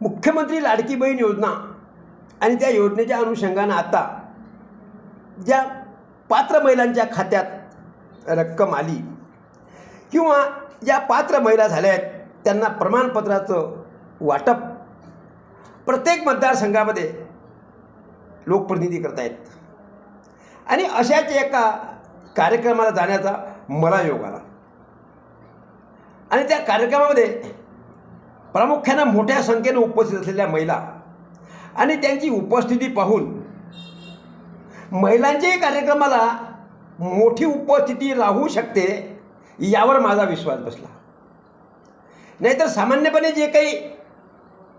मुख्यमंत्री लाडकी बहीण योजना आणि त्या योजनेच्या अनुषंगानं आता ज्या पात्र महिलांच्या खात्यात रक्कम आली किंवा ज्या पात्र महिला झाल्या आहेत त्यांना प्रमाणपत्राचं वाटप प्रत्येक मतदारसंघामध्ये लोकप्रतिनिधी करतायत आणि अशाच एका कार्यक्रमाला जाण्याचा मला योग आला. आणि त्या कार्यक्रमामध्ये प्रामुख्यानं मोठ्या संख्येनं उपस्थित असलेल्या महिला आणि त्यांची उपस्थिती पाहून महिलांच्याही कार्यक्रमाला मोठी उपस्थिती राहू शकते यावर माझा विश्वास बसला. नाहीतर सामान्यपणे जे काही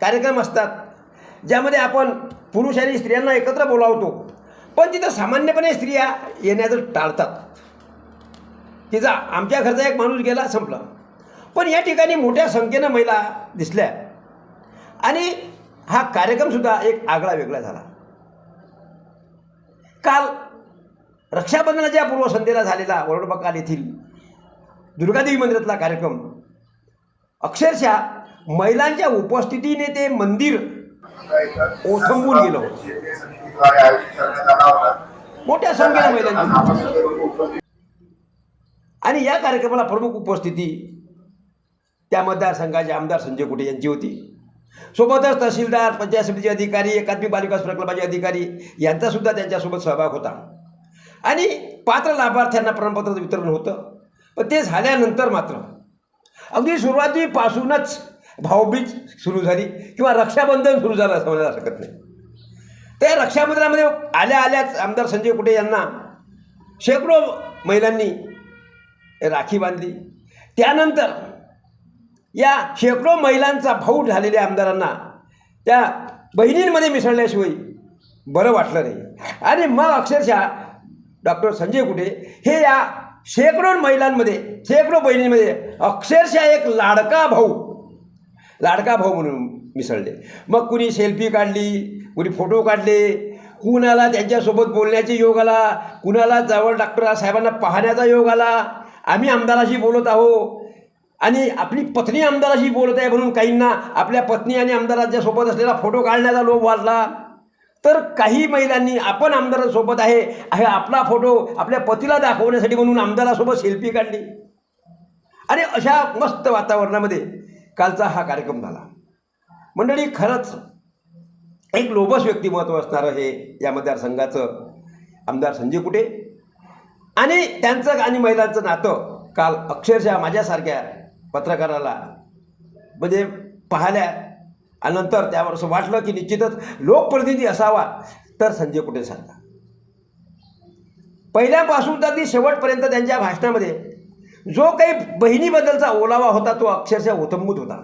कार्यक्रम असतात ज्यामध्ये आपण पुरुष आणि स्त्रियांना एकत्र बोलावतो पण तिथं सामान्यपणे स्त्रिया येण्याचं टाळतात. तिचा आमच्या घरचा एक माणूस गेला संपलं. पण या ठिकाणी मोठ्या संख्येनं महिला दिसल्या. आणि हा कार्यक्रमसुद्धा एक आगळा वेगळा झाला. काल रक्षाबंधनाच्या पूर्वसंध्येला झालेला वरुडबकाल येथील दुर्गादेवी मंदिरातला कार्यक्रम अक्षरशः महिलांच्या उपस्थितीने ते मंदिर ओथंबून गेलं होतं. मोठ्या संख्येनं महिलांची आणि या कार्यक्रमाला प्रमुख उपस्थिती त्या मतदारसंघाचे आमदार संजय कुटे यांची होती. सोबतच तहसीलदार पंचायत समितीचे अधिकारी एकात्मिक बालविकास प्रकल्पाचे अधिकारी यांचासुद्धा त्यांच्यासोबत सहभाग होता. आणि पात्र लाभार्थ्यांना प्रमाणपत्राचं वितरण होतं. पण ते झाल्यानंतर मात्र अगदी सुरुवातीपासूनच भाऊबीज सुरू झाली किंवा रक्षाबंधन सुरू झालं असं म्हणायला हरकत नाही. त्या रक्षाबंधनामध्ये आल्या आल्याच आमदार संजय कुटे यांना शेकडो महिलांनी राखी बांधली. त्यानंतर या शेकडो महिलांचा भाऊ झालेल्या आमदारांना त्या बहिणींमध्ये मिसळल्याशिवाय बरं वाटलं नाही. आणि मग अक्षरशः डॉक्टर संजय कुटे हे या शेकडो महिलांमध्ये शेकडो बहिणींमध्ये अक्षरशः एक लाडका भाऊ लाडका भाऊ म्हणून मिसळले. मग कुणी सेल्फी काढली कुणी फोटो काढले कुणाला त्यांच्यासोबत बोलण्याचे योग आला कुणाला जवळ डॉक्टर साहेबांना पाहण्याचा योग आला आम्ही आमदाराशी बोलत आहो आणि आपली पत्नी आमदाराशी बोलत आहे म्हणून काहींना आपल्या पत्नी आणि आमदाराच्या सोबत असलेला फोटो काढण्याचा लोभ वाढला. तर काही महिलांनी आपण आमदारासोबत आहे आहे आपला फोटो आपल्या पतीला दाखवण्यासाठी म्हणून आमदारासोबत सेल्फी काढली. आणि अशा मस्त वातावरणामध्ये कालचा हा कार्यक्रम झाला. मंडळी खरंच एक लोभस व्यक्तिमत्व असणारं हे या मतदारसंघाचं. आमदार संजय कुटे आणि त्यांचं आणि महिलांचं नातं काल अक्षरशः माझ्यासारख्या पत्रकाराला. म्हणजे पाहिल्या आणि नंतर त्यावर असं वाटलं की निश्चितच लोकप्रतिनिधी असावा. तर संजय कुठे सांगा पहिल्यापासून तर ती शेवटपर्यंत त्यांच्या भाषणामध्ये जो काही बहिणीबद्दलचा ओलावा होता तो अक्षरशः ओतंबूत होता.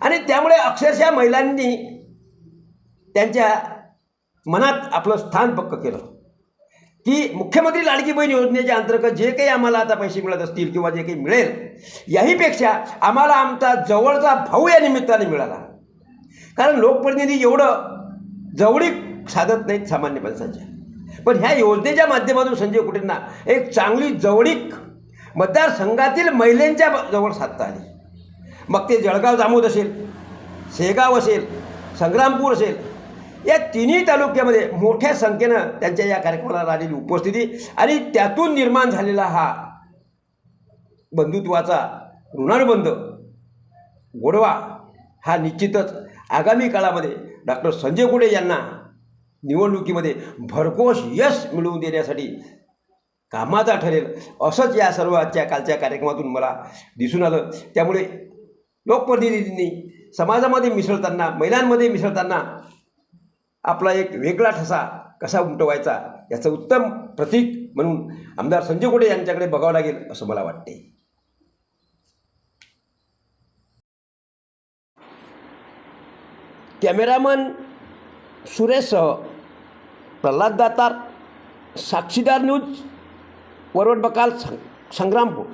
आणि त्यामुळे अक्षरशः महिलांनी त्यांच्या मनात आपलं स्थान पक्क केलं. की मुख्यमंत्री लाडकी बहीण योजनेच्या अंतर्गत जे काही आम्हाला आता पैसे मिळत असतील किंवा जे काही मिळेल याहीपेक्षा आम्हाला आमचा जवळचा भाऊ या निमित्ताने मिळाला. कारण लोकप्रतिनिधी एवढं जवळीक साधत नाहीत सामान्य माणसाच्या. पण ह्या योजनेच्या माध्यमातून संजय कुटेंना एक चांगली जवळीक मतदारसंघातील महिलांच्या जवळ साधता आली. मग ते जळगाव जामोद असेल शेगाव असेल संग्रामपूर असेल या तिन्ही तालुक्यामध्ये मोठ्या संख्येनं त्यांच्या या कार्यक्रमाला आलेली उपस्थिती आणि त्यातून निर्माण झालेला हा बंधुत्वाचा ऋणानुबंध गोडवा हा निश्चितच आगामी काळामध्ये डॉक्टर संजय गुडे यांना निवडणुकीमध्ये भरघोस यश मिळवून देण्यासाठी कामाचा ठरेल असंच या सर्व आजच्या कालच्या कार्यक्रमातून मला दिसून आलं. त्यामुळे लोकप्रतिनिधींनी समाजामध्ये मिसळताना महिलांमध्ये मिसळताना आपला एक वेगळा ठसा कसा उमटवायचा याचं उत्तम प्रतीक म्हणून आमदार संजय गोडे यांच्याकडे बघावं लागेल असं मला वाटते. कॅमेरामन सुरेशसह प्रल्हाद दातार साक्षीदार न्यूज वरवट बकाल संग्रामपूर.